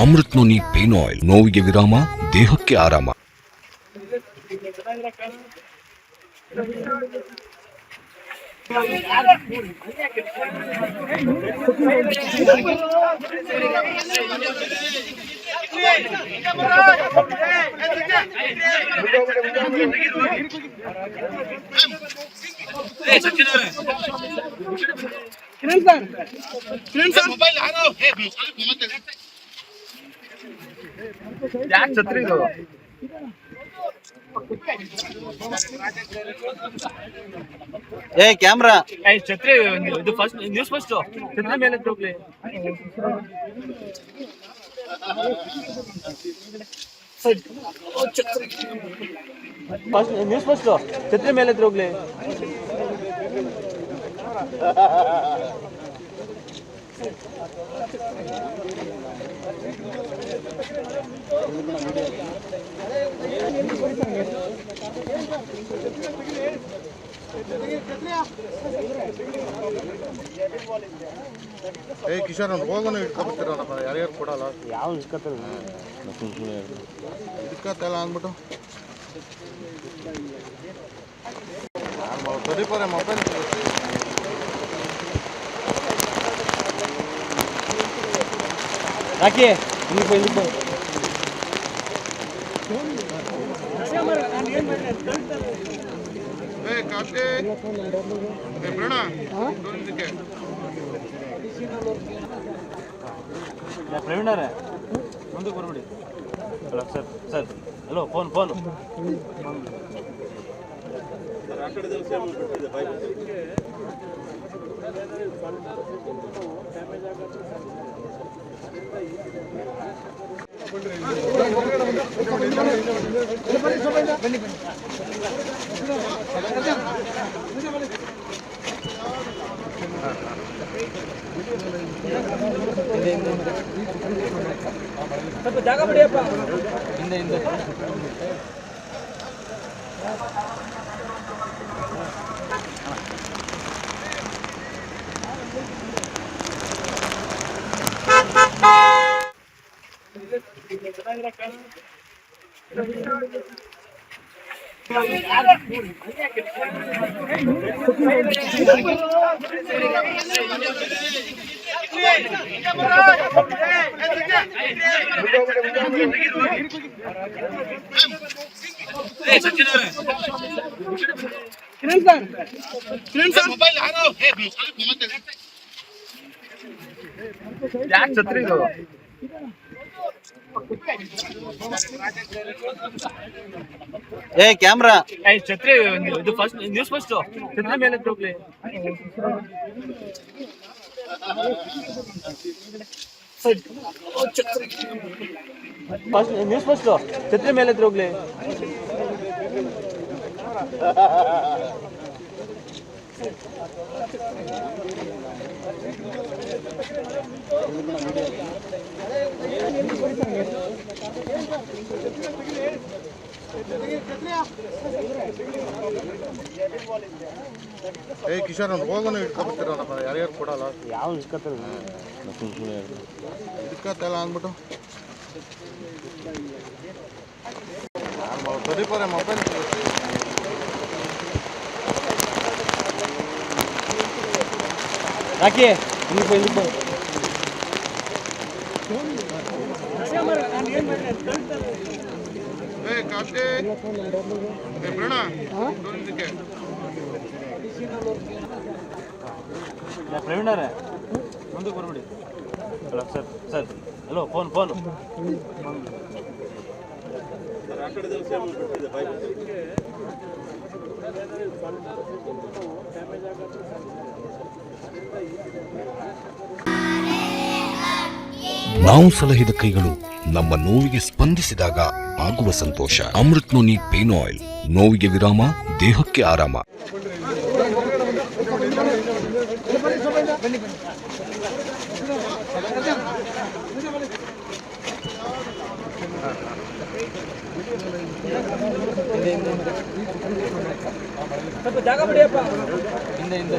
Amrit noni pain oil. ನೋವಿಗೆ ವಿರಾಮ ದೇಹಕ್ಕೆ ಆರಾಮ. ಯಾಕೆ ಛತ್ರಿ ಇದು? ಏ ಕ್ಯಾಮ್ರಾ. ಏ ಛತ್ರಿ ಇದು ಫಸ್ಟ್ ನ್ಯೂಸ್ ಫಸ್ಟ್ ಛತ್ರಿ ಮೇಲೆ ಹೋಗ್ಲಿ. ಫಸ್ಟ್ ನ್ಯೂಸ್ ಫಸ್ಟ್ ಛತ್ರಿ ಮೇಲೆ ಹೋಗ್ಲಿ. ಏ ಕಿಶೋರ್ ಅವ್ನು ಹೋಗೋನು ಇಟ್ಕೊಬಿಡ್ತಿರೋನಪ್ಪ ಯಾರ್ಯಾರು ಕೊಡಲ್ಲ? ಯಾವ ಇಟ್ಕೊತಾರೆ? ಇಟ್ಕೊತಲ್ಲ ಅಂದ್ಬಿಟ್ಟು. ತಡಿಪೋರೆ ಮೊಬೈಲ್ ರಾಕಿ ಇಲ್ಲಿ ಬೈ ಇಲ್ಲಿ ಬಾ. ಏ ಕಾರ್ತಿ ಏ ಪ್ರೇಣ ಇದಕ್ಕೆ ಯಾ, ಪ್ರವೀಣ್ ಅವರೇ ಮುಂದಕ್ಕೆ ಬರ್ಬಿಡಿ. Hello sir sir. Hello phone phone. ಸ್ವಲ್ಪ ಜಾಗ ಬಿಡಿಯಪ್ಪ ಹಿಂದೆ ಹಿಂದೆ. ಯಾಕೆ ಛತ್ರಿ ಇದು ಏ ಕ್ಯಾಮ್ರಾ. ಏ ಛತ್ರಿ ಇದು ಫಸ್ಟ್ ನ್ಯೂಸ್ ಫಸ್ಟ್ ಛತ್ರಿ ಮೇಲೆ ಹೋಗ್ಲಿ. ಫಸ್ಟ್ ನ್ಯೂಸ್ ಫಸ್ಟ್ ಛತ್ರಿ ಮೇಲೆ ಹೋಗ್ಲಿ. ಏ ಕಿಶೋರ್ ಅವ್ನು ಹೋಗೋನು ಇಟ್ಕೊಬಿಡ್ತಿರೋನಪ್ಪ ಯಾರ್ಯಾರು ಕೊಡಲ್ಲ? ಯಾವ ಇಸ್ಕೊತಾರೆ ಇಟ್ಕೊತಲ್ಲ ಅಂದ್ಬಿಟ್ಟು. ಪರ ಮೊಬೈಲ್ ರಾಕಿ. ಇಲ್ಲಿ ಬಾ, ಇಲ್ಲಿ ಪ್ರವೀಣ್ ಅವರೇ ಮುಂದಕ್ಕೆ ಬರ್ಬಿಡಿ. Hello sir sir. Hello phone phone. ನಾವು ಸಲಹಿದ ಕೈಗಳು ನಮ್ಮ ನೋವಿಗೆ ಸ್ಪಂದಿಸಿದಾಗ ಆಗುವ ಸಂತೋಷ. Amrut noni pain oil. ನೋವಿಗೆ ವಿರಾಮ, ದೇಹಕ್ಕೆ ಆರಾಮ. ಸ್ವಲ್ಪ ಜಾಗ ಬಿಡಿಯಪ್ಪ ಹಿಂದೆ ಹಿಂದೆ